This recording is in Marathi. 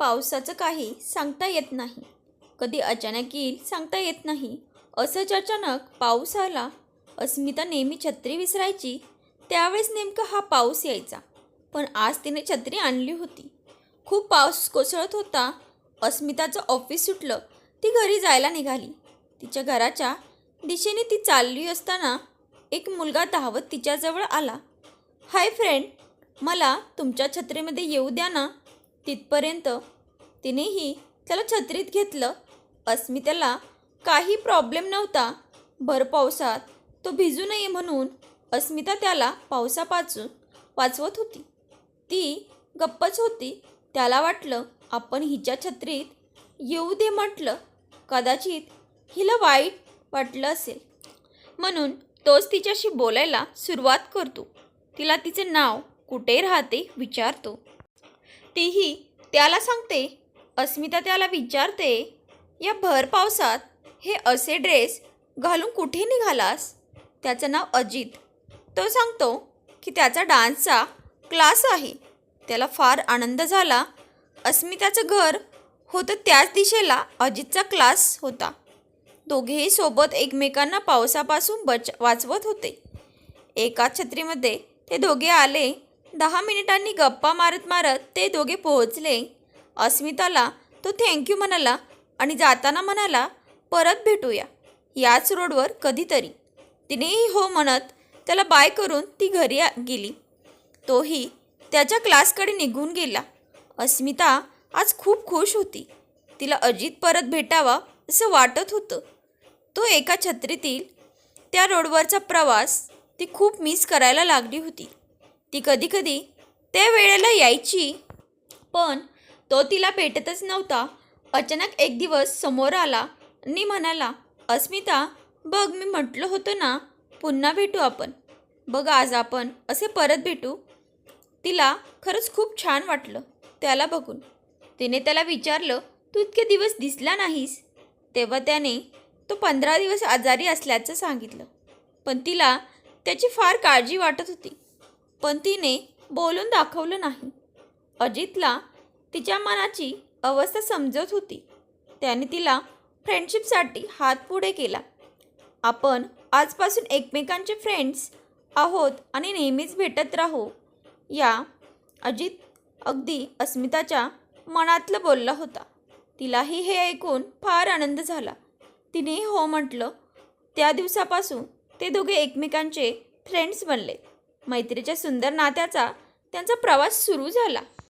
पावसाचं काही सांगता येत नाही. कधी अचानक येईल सांगता येत नाही. असंच अचानक पाऊस आला अस्मिता नेहमी छत्री विसरायची त्यावेळेस नेमका हा पाऊस यायचा. पण आज तिने छत्री आणली होती. खूप पाऊस कोसळत होता. अस्मिताचं ऑफिस सुटलं. ती घरी जायला निघाली. तिच्या घराच्या दिशेने ती चालली असताना एक मुलगा धावत तिच्याजवळ आला. हाय फ्रेंड मला तुमच्या छत्रीमध्ये येऊ द्या ना. तिथपर्यंत तिनेही त्याला छत्रीत घेतलं. अस्मितेला काही प्रॉब्लेम नव्हता. भर पावसात तो भिजू नये म्हणून अस्मिता त्याला पावसापासून वाचवत होती. ती गप्पच होती. त्याला वाटलं आपण हिच्या छत्रीत येऊ दे म्हटलं. कदाचित हिला वाईट वाटलं असेल. म्हणून तोच तिच्याशी बोलायला सुरुवात करतो. तिला तिचे नाव कुठे राहते विचारतो. तीही त्याला सांगते अस्मिता त्याला विचारते या भर पावसात हे असे ड्रेस घालून कुठे निघालास? त्याचं नाव अजित. तो सांगतो की त्याचा डान्सचा क्लास आहे. त्याला फार आनंद झाला. अस्मिताचं घर होतं त्याच दिशेला अजितचा क्लास होता. दोघेही सोबत एकमेकांना पावसापासून बच वाचवत होते. एकाच छत्रीमध्ये ते दोघे आले दहा मिनिटांनी गप्पा मारत मारत ते दोघे पोहोचले. अस्मिताला तो थँक्यू म्हणाला आणि जाताना म्हणाला परत भेटूया. याच रोडवर कधीतरी. तिनेही हो म्हणत त्याला बाय करून ती घरी गेली. तोही त्याच्या क्लासकडे निघून गेला. अस्मिता आज खूप खुश होती. तिला अजित परत भेटावा असं वाटत होतं. तो एका छत्रीतील त्या रोडवरचा प्रवास ती खूप मिस करायला लागली होती. ती कधीकधी त्या वेळेला यायची. पण तो तिला भेटतच नव्हता. अचानक एक दिवस समोर आला आणि म्हणाला अस्मिता बघ मी म्हटलं होतं ना पुन्हा भेटू आपण. बघ आज आपण असे परत भेटू. तिला खरंच खूप छान वाटलं त्याला बघून. तिने त्याला विचारलं तू इतके दिवस दिसला नाहीस? तेव्हा त्याने तो पंधरा दिवस आजारी असल्याचं सांगितलं. पण तिला त्याची फार काळजी वाटत होती. पण तिने बोलून दाखवलं नाही. अजितला तिच्या मनाची अवस्था समजत होती. त्याने तिला फ्रेंडशिपसाठी हात पुढे केला. आपण आजपासून एकमेकांचे फ्रेंड्स आहोत आणि नेहमीच भेटत राहू या अजित अगदी अस्मिताच्या मनातलं बोलला होता. तिलाही हे ऐकून फार आनंद झाला. तिने हो म्हटलं त्या दिवसापासून ते दोघे एकमेकांचे फ्रेंड्स बनले मैत्रीच्या सुंदर नात्याचा त्यांचा प्रवास सुरू झाला.